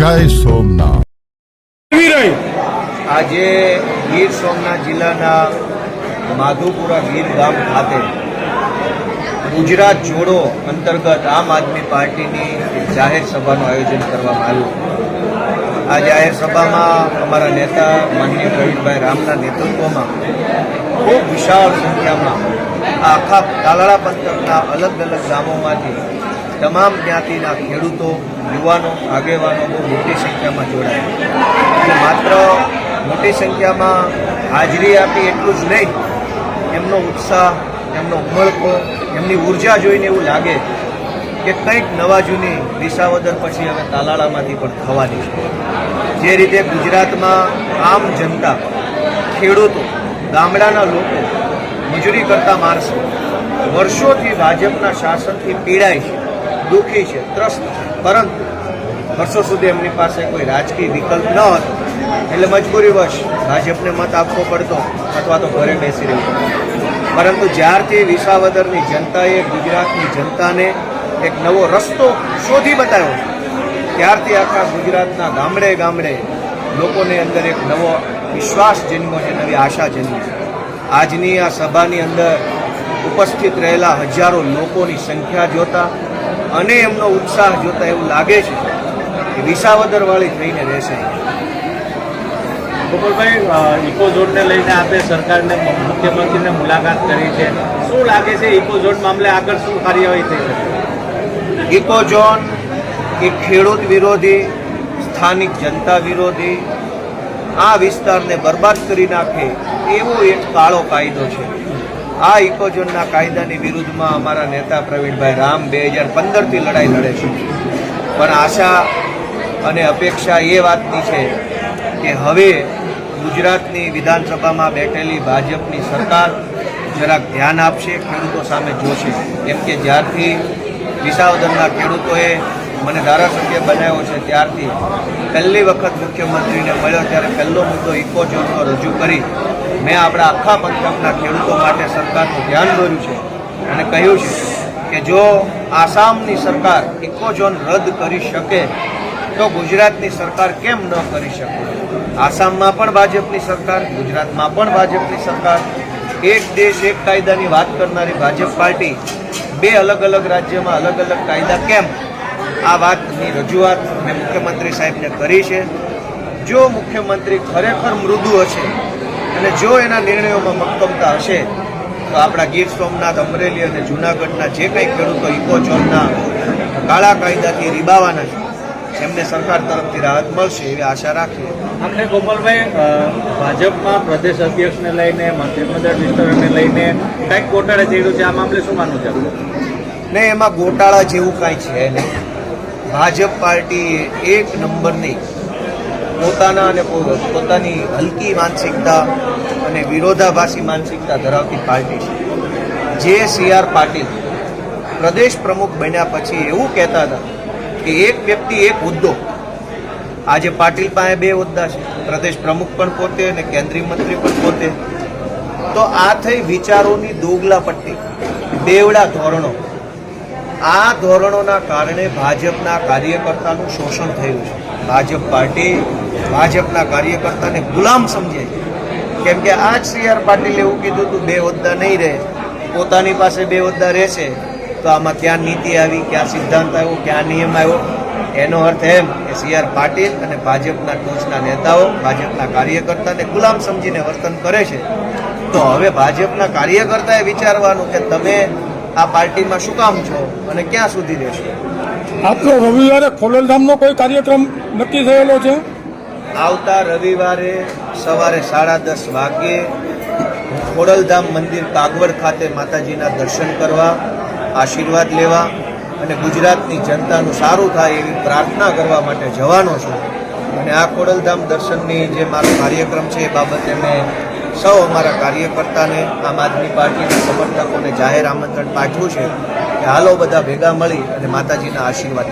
જય સોમનાથ. આજે ગીર સોમનાથ જિલ્લાના માધુપુરા ગીર ગામ ખાતે ગુજરાત જોડો અંતર્ગત આમ આદમી પાર્ટીની જાહેર સભાનું આયોજન કરવામાં આવ્યું. આ જાહેર સભામાં અમારા નેતા માનનીય પ્રવીણભાઈ રામના નેતૃત્વમાં ખૂબ વિશાળ સંખ્યામાં આખા તાલાળા પંથકના અલગ અલગ ગામોમાંથી તમામ જ્ઞાતિના ખેડૂતો, યુવાનો, આગેવાનો બહુ મોટી સંખ્યામાં જોડાયા માત્ર મોટી સંખ્યામાં હાજરી આપી એટલું જ નહીં, એમનો ઉત્સાહ, એમનો ઉમળકો, એમની ઊર્જા જોઈને એવું લાગે કે કંઈક નવા જૂની વિસાવદર પછી હવે તાલાળામાંથી પણ થવાની છે જે રીતે ગુજરાતમાં આમ જનતા, ખેડૂતો, ગામડાના લોકો મજૂરી કરતા માણસો, વર્ષોથી ભાજપના શાસનથી પીડાય છે. દુઃખી છે, ત્રસ્ત પરંતુ વર્ષો સુધી એમની પાસે કોઈ રાજકીય વિકલ્પ ન હતો. એટલે મજબૂરીવશ ભાજપને મત આપવો પડતો અથવા તો ઘરે બેસી રહેવું પરંતુ જ્યારથી વિસાવદરની જનતાએ ગુજરાતની જનતાને એક નવો રસ્તો શોધી બતાવ્યો, ત્યારથી આખા ગુજરાતના ગામડે ગામડે લોકોને અંદર એક નવો વિશ્વાસ જન્મ્યો છે, નવી આશા જન્મી છે. આજની આ સભાની અંદર ઉપસ્થિત રહેલા હજારો લોકોની સંખ્યા જોતા અને એમનો ઉત્સાહ જોતા એવું લાગે છે કે વિસાવદરવાળી થઈને રહેશે. ગોપાલભાઈ ઇકો ઝોનને લઈને આપે સરકારને મુખ્યમંત્રીને મુલાકાત કરી છે. શું લાગે છે ઇકો ઝોન મામલે આગળ શું કાર્યવાહી થઈ શકે? ઇકો ઝોન એ ખેડૂત વિરોધી સ્થાનિક જનતા વિરોધી આ વિસ્તારને બરબાદ કરી નાખે એવો એક કાળો કાયદો છે. આ ઇકોઝોનના કાયદાની વિરુદ્ધમાં અમારા નેતા પ્રવીણભાઈ રામ બે હજાર પંદરથી લડાઈ લડે છે. પણ આશા અને અપેક્ષા એ વાતની છે કે હવે ગુજરાતની વિધાનસભામાં બેઠેલી ભાજપની સરકાર જરાક ધ્યાન આપશે, ખેડૂતો સામે જોશે. કેમ કે જ્યારથી વિસાવદરના ખેડૂતોએ મને ધારાસભ્ય બનાવ્યો છે, ત્યારથી પહેલી વખત મુખ્યમંત્રીને મળ્યો, ત્યારે પહેલો મુદ્દો ઇકો ઝોનનો રજૂ કરી મેં આપણા આખા પંથકના ખેડૂતો માટે સરકારનું ધ્યાન દોર્યું છે અને કહ્યું છે કે જો આસામની સરકાર ઇકોઝોન રદ કરી શકે, તો ગુજરાતની સરકાર કેમ ન કરી શકે? આસામમાં પણ ભાજપની સરકાર, ગુજરાતમાં પણ ભાજપની સરકાર. એક દેશ એક કાયદાની વાત કરનારી ભાજપ પાર્ટી બે અલગ અલગ રાજ્યમાં અલગ અલગ કાયદા કેમ? આ વાતની રજૂઆત મેં મુખ્યમંત્રી સાહેબને કરી છે. જો મુખ્યમંત્રી ખરેખર મૃદુ હશે અને જો એના નિર્ણયોમાં મક્કમતા હશે તો આપણા ગીર સોમનાથ અમરેલી અને જૂનાગઢના જે કંઈ ખેડૂતો ઇકો ઝોનના કાળા કાયદાથી રીબાવાના છે એમને સરકાર તરફથી રાહત મળશે એવી આશા રાખીએ. આપણે ગોપાલભાઈ ભાજપમાં પ્રદેશ અધ્યક્ષને લઈને મંત્રીમંડળ વિસ્તરણને લઈને કંઈક ગોટાળા થઈ છે આ મામલે શું માનવું છે ને એમાં ગોટાળા જેવું કાંઈ છે નહીં. ભાજપ પાર્ટી એક નંબરની પોતાના અને પોતાની હલકી માનસિકતા અને વિરોધાભાસી માનસિકતા ધરાવતી પાર્ટી છે. જે સી આર પાટીલ પ્રદેશ પ્રમુખ બન્યા પછી એવું કહેતા હતા કે એક વ્યક્તિ, એક હોદ્દો. આજે પાટીલ પાસે બે હોદ્દા છે. પ્રદેશ પ્રમુખ પણ પોતે અને કેન્દ્રીય મંત્રી પણ પોતે. તો આ થઈ વિચારોની દોગલા પટ્ટી. બેવડા ધોરણો. આ ધોરણોના કારણે ભાજપના કાર્યકર્તાનું શોષણ થયું છે. ભાજપ પાર્ટી ભાજપના કાર્યકર્તાને ગુલામ સમજે છે. કેમ કે આ જ સી આર પાટીલે એવું કીધું હતું, બે હોદ્દા નહીં રહે, પોતાની પાસે બે હોદ્દા રહેશે, તો આમાં ક્યાં નીતિ આવી, ક્યાં સિદ્ધાંત આવ્યો, ક્યાં નિયમ આવ્યો? એનો અર્થ એમ કે સી આર પાટીલ અને ભાજપના ટોચના નેતાઓ ભાજપના કાર્યકર્તાને ગુલામ સમજીને વર્તન કરે છે. તો હવે ભાજપના કાર્યકર્તાએ વિચારવાનું કે તમે આ પાર્ટીમાં શું કામ છો અને ક્યાં સુધી રહેશો? આપનો રવિવારે ખોડલધામનો કોઈ કાર્યક્રમ નક્કી થયેલો છે? આવતા રવિવારે સવારે સાડા દસ વાગ્યે ખોડલધામ મંદિર કાગવડ ખાતે માતાજીના દર્શન કરવા, આશીર્વાદ લેવા અને ગુજરાતની જનતાનું સારું થાય એવી પ્રાર્થના કરવા માટે જવાનો છું. અને આ ખોડલધામ દર્શનની જે મારો કાર્યક્રમ છે એ બાબતે મેં સૌ અમારા કાર્યકર્તાને, આમ આદમી પાર્ટીના સમર્થકોને જાહેર આમંત્રણ પાઠવ્યું છે કે હાલો બધા ભેગા મળી અને માતાજીના આશીર્વાદ